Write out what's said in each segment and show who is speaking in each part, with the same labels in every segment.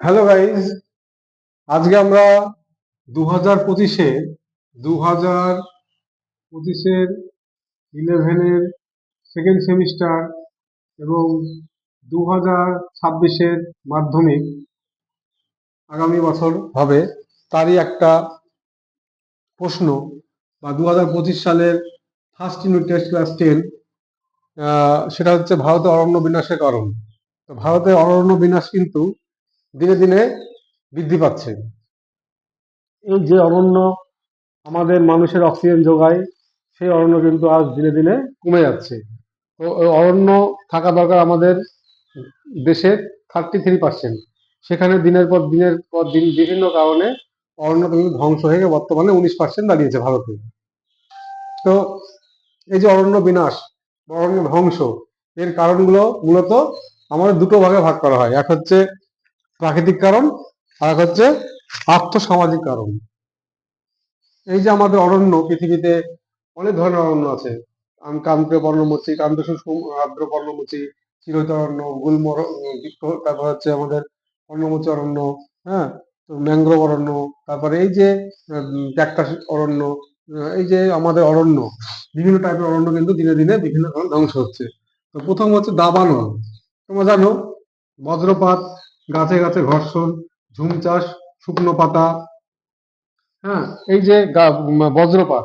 Speaker 1: Hello guys আজকে আমরা দু হাজার পঁচিশে দু হাজার পঁচিশের ইলেভেনের সেকেন্ড সেমিস্টার এবং দু হাজার ছাব্বিশের মাধ্যমিক আগামী বছর হবে, তারই একটা প্রশ্ন বা দু হাজার পঁচিশ সালের first unit test class ten সেটা হচ্ছে ভারতে অরণ্য বিনাশের কারণ। তো ভারতে অরণ্য বিনাশ কিন্তু দিনে দিনে বৃদ্ধি পাচ্ছে। এই যে অরণ্য আমাদের মানুষের অক্সিজেন যোগায়, সেই অরণ্য কিন্তু আজ দিনে দিনে কমে যাচ্ছে। তো অরণ্য থাকা দরকার আমাদের দেশে থার্টি থ্রি পার্সেন্ট সেখানে দিনের পর দিনের পর দিন বিভিন্ন কারণে অরণ্য কিন্তু ধ্বংস হয়ে গিয়ে বর্তমানে উনিশ পার্সেন্ট দাঁড়িয়েছে ভারতে। তো এই যে অরণ্য বিনাশ অরণ্য ধ্বংস, এর কারণগুলো মূলত আমাদের দুটো ভাগে ভাগ করা হয়। এক হচ্ছে প্রাকৃতিক কারণ, আর এক হচ্ছে আর্থসামাজিক কারণ। এই যে আমাদের অরণ্য, পৃথিবীতে অনেক ধরনের অরণ্য আছে। কান্তীয় পর্ণমোচী কান্তসু আর্দ্র পর্ণমোচী চিরহিত অরণ্য বৃক্ষ, তারপর হচ্ছে আমাদের পর্ণমোচী অরণ্য হ্যাঁ? ম্যাংগ্রোভ অরণ্য, তারপরে এই যে ক্যাকটাস অরণ্য এই যে আমাদের অরণ্য, বিভিন্ন টাইপের অরণ্য কিন্তু দিনে দিনে বিভিন্ন ধরনের ধ্বংস হচ্ছে। তো প্রথম হচ্ছে দাবানল। তোমরা জানো, বজ্রপাত গাছে গাছে ঘর্ষণ, ঝুম চাষ, শুকনো পাতা। হ্যাঁ এই যে বজ্রপাত,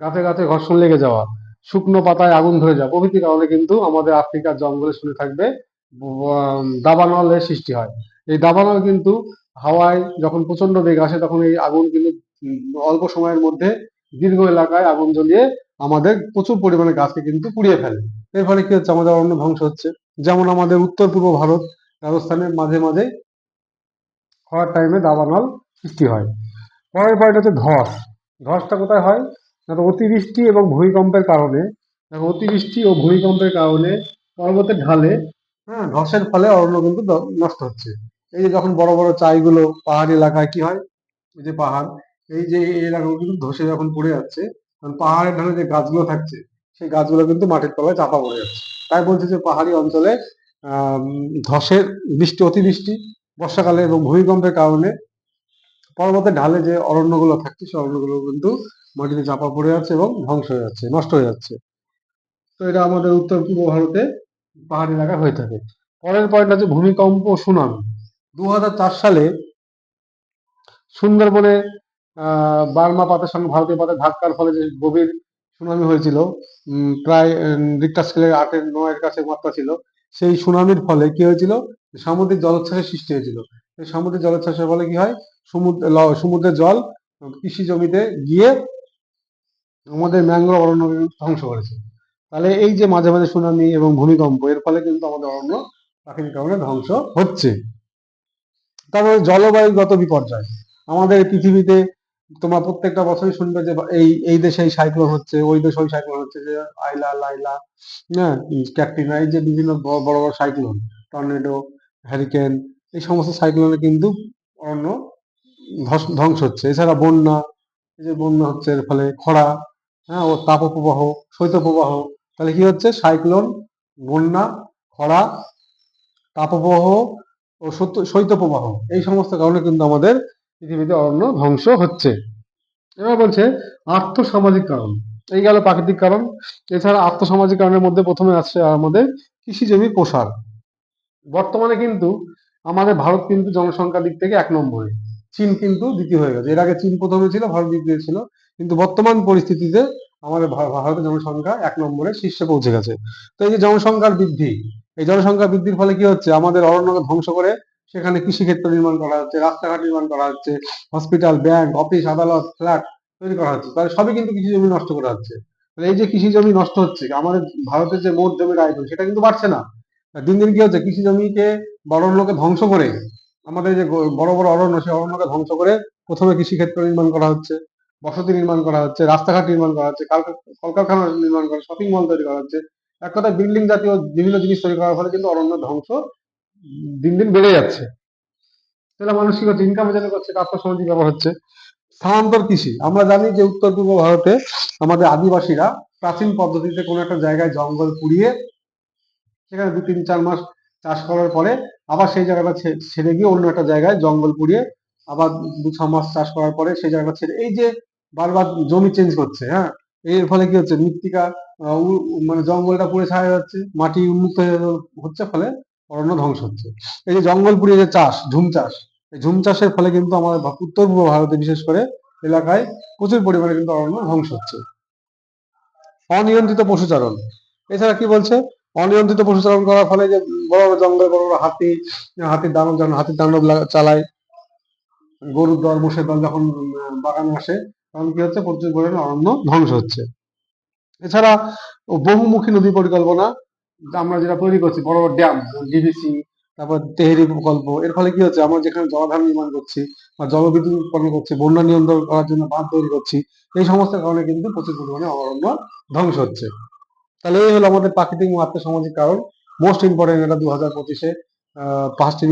Speaker 1: গাছে গাছে ঘর্ষণ লেগে যাওয়া, শুকনো পাতায় আগুন ধরে যাওয়া, প্রভৃতি কারণে কিন্তু আমাদের আফ্রিকার জঙ্গলে শুনে থাকবে দাবানলের সৃষ্টি হয়। এই দাবানল কিন্তু হাওয়ায় যখন প্রচণ্ড বেগ আসে, তখন এই আগুন কিন্তু অল্প সময়ের মধ্যে দীর্ঘ এলাকায় আগুন জ্বলিয়ে আমাদের প্রচুর পরিমাণে গাছকে কিন্তু পুড়িয়ে ফেলে। এর ফলে কি হচ্ছে? আমাদের অরণ্য ধ্বংস হচ্ছে। যেমন আমাদের উত্তর পূর্ব ভারত রাজস্থানের মাঝে মাঝে খরার টাইমে দাবানল সৃষ্টি হয়। পরের পয়েন্ট হচ্ছে ধস। ধসটা কোথায় হয়? না তো অতিবৃষ্টি এবং ভূমিকম্পের কারণে। দেখো, অতিবৃষ্টি ও ভূমিকম্পের কারণে পর্বতের ঢালে হ্যাঁ ধসের ফলে অরণ্য কিন্তু নষ্ট হচ্ছে। এই যে যখন বড় বড় চাইগুলো পাহাড়ি এলাকায় কি হয়? এই যে পাহাড়, এই যে এলাকাগুলো কিন্তু ধসে যখন পড়ে যাচ্ছে কারণ পাহাড়ের ঢালে যে গাছগুলো থাকছে, সেই গাছগুলো কিন্তু মাটির তলায় চাপা পড়ে যাচ্ছে। তাই বলছে যে পাহাড়ি অঞ্চলে ধসের বৃষ্টি অতিবৃষ্টি বর্ষাকালে এবং ভূমিকম্পের কারণে পর্বতের ঢালে যে অরণ্যগুলো থাকছে, সেই অরণ্যগুলো কিন্তু মাটিতে চাপা পড়ে যাচ্ছে এবং ধ্বংস হয়ে যাচ্ছে, নষ্ট হয়ে যাচ্ছে। তো এটা আমাদের উত্তর পূর্ব ভারতে পাহাড়ি এলাকা হয়ে থাকে। পরের পয়েন্ট আছে ভূমিকম্প সুনামি। দু হাজার চার সালে সুন্দরবনে বার্মা পাতের সঙ্গে ভারতীয় পাতের ধাক্কার ফলে যে গভীর সুনামি হয়েছিল প্রায় রিক্টার স্কেলের আটের নয়ের কাছে মাত্রা ছিল সেই সুনামির ফলে কি হয়েছিল? সামুদ্রিক জলোচ্ছ্বাসের সৃষ্টি হয়েছিল। সামুদ্রিক জলোচ্ছ্বাসের ফলে কি হয়? সমুদ্র সমুদ্রের জল কৃষি জমিতে গিয়ে আমাদের ম্যাংগ্রোভ অরণ্য ধ্বংস করেছে। তাহলে এই যে মাঝে মাঝে সুনামি এবং ভূমিকম্প, এর ফলে কিন্তু আমাদের অরণ্য প্রাকৃতিক কারণে ধ্বংস হচ্ছে। তারপরে জলবায়ুগত বিপর্যয়। আমাদের পৃথিবীতে তোমার প্রত্যেকটা বছরই শুনবে যে এই এই দেশে এই সাইক্লোন হচ্ছে, ওই দেশে ওই সাইক্লোন হচ্ছে, যে আইলা, লাইলা হ্যাঁ ক্যাটরিনা এই যে বিভিন্ন বড় বড় সাইক্লোন টর্নেডো হ্যারিকেন এই সমস্ত সাইক্লোনে কিন্তু ধস- ধ্বংস হচ্ছে। এছাড়া বন্যা, এই যে বন্যা হচ্ছে, এর ফলে খরা হ্যাঁ ও তাপপ্রবাহ, শৈত্যপ্রবাহ, তাহলে কি হচ্ছে? সাইক্লোন বন্যা, খরা, তাপপ্রবাহ ও শৈত্যপ্রবাহ, এই সমস্ত কারণে কিন্তু আমাদের পৃথিবীতে অরণ্য ধ্বংস হচ্ছে। এবার বলছে আর্থসামাজিক কারণ। এই গেল প্রাকৃতিক কারণ। এছাড়া আর্থসামাজিক কারণের মধ্যে প্রথমে আসছে আমাদের কৃষি জমির প্রসার। বর্তমানে কিন্তু আমাদের ভারত কিন্তু জনসংখ্যার দিক থেকে এক নম্বরে। চীন কিন্তু দ্বিতীয় হয়ে গেছে। এর আগে চীন প্রথমে ছিল, ভারত দ্বিতীয় ছিল। কিন্তু বর্তমান পরিস্থিতিতে আমাদের ভারতের জনসংখ্যা এক নম্বরে শীর্ষে পৌঁছে গেছে। তো এই যে জনসংখ্যার বৃদ্ধি, এই জনসংখ্যা বৃদ্ধির ফলে কি হচ্ছে? আমাদের অরণ্যকে ধ্বংস করে সেখানে কৃষিক্ষেত্র নির্মাণ করা হচ্ছে, রাস্তাঘাট নির্মাণ করা হচ্ছে হসপিটাল ব্যাংক অফিস আদালত ফ্ল্যাট তৈরি করা হচ্ছে। তাহলে সবই কিন্তু কৃষি জমি নষ্ট করা হচ্ছে। তাহলে এই যে কৃষি জমি নষ্ট হচ্ছে, আমাদের ভারতের যে মোট জমির আয়তন, সেটা কিন্তু বাড়ছে না। দিন দিন কি হচ্ছে, কৃষি জমিকে বড় অরণ্যকে ধ্বংস করে, আমাদের যে বড় বড় অরণ্য সেই অরণ্যকে ধ্বংস করে প্রথমে কৃষিক্ষেত্র নির্মাণ করা হচ্ছে, বসতি নির্মাণ করা হচ্ছে, রাস্তাঘাট নির্মাণ করা হচ্ছে কাল- কলকারখানা নির্মাণ করা শপিং মল তৈরি করা হচ্ছে। এক কথায় বিল্ডিং জাতীয় বিভিন্ন জিনিস তৈরি করার ফলে কিন্তু অরণ্য ধ্বংস দিন দিন বেড়ে যাচ্ছে। তাহলে মানুষ কি করছে ইনকামের জন্য করছে আর্থসামাজিক ব্যাপার হচ্ছে। স্থানান্তর কৃষি, আমরা জানি যে উত্তর পূর্ব ভারতে আমাদের আদিবাসীরা প্রাচীন পদ্ধতিতে কোনো একটা জায়গায় জঙ্গল পুড়িয়ে সেখানে দু তিন চার মাস চাষ করার পরে আবার সেই জায়গাটা ছেড়ে গিয়ে অন্য একটা জায়গায় জঙ্গল পুড়িয়ে আবার দু, ছ মাস চাষ করার পরে সেই জায়গাটা ছেড়ে, এই যে বারবার জমি চেঞ্জ করছে হ্যাঁ? এর ফলে কি হচ্ছে? মৃত্তিকা মানে জঙ্গলটা পুড়ে ছাড়া যাচ্ছে, মাটি উন্মুক্ত হচ্ছে ফলে অরণ্য ধ্বংস হচ্ছে। এই যে জঙ্গল পুড়িয়ে যে চাষ, ঝুম চাষ, এই ঝুম চাষের ফলে কিন্তু আমাদের উত্তর পূর্ব ভারতে বিশেষ করে এলাকায় প্রচুর পরিমাণে কিন্তু অরণ্য ধ্বংস হচ্ছে। অনিয়ন্ত্রিত পশুচারণ। এছাড়া কি বলছে? অনিয়ন্ত্রিত পশুচারণ করার ফলে যে বড় বড় জঙ্গলে বড় বড় হাতি, হাতির দানব যখন হাতির লাগা- চালায়, গরুর দল, মোষের দল যখন বাগানে আসে তখন কি হচ্ছে? প্রচুর পরিমাণে অরণ্য ধ্বংস হচ্ছে। এছাড়া বহুমুখী নদী পরিকল্পনা আমরা যেটা তৈরি করছি, বড় বড় ড্যাম ডিবিসি তারপর তেহরি প্রকল্প, এর ফলে কি হচ্ছে, আমরা যেখানে জলাধার নির্মাণ করছি বা জলবিদ্যুৎ উৎপন্ন করছি, বন্যা নিয়ন্ত্রণ করার জন্য বাঁধ তৈরি করছি, এই সমস্ত কারণে কিন্তু প্রচুর পরিমাণে অরণ্য ধ্বংস হচ্ছে। তাহলে এই হলো আমাদের প্রাকৃতিক মাত্র আর্থসামাজিক কারণ। মোস্ট ইম্পর্টেন্ট এটা দু হাজার পঁচিশে পাঁচটি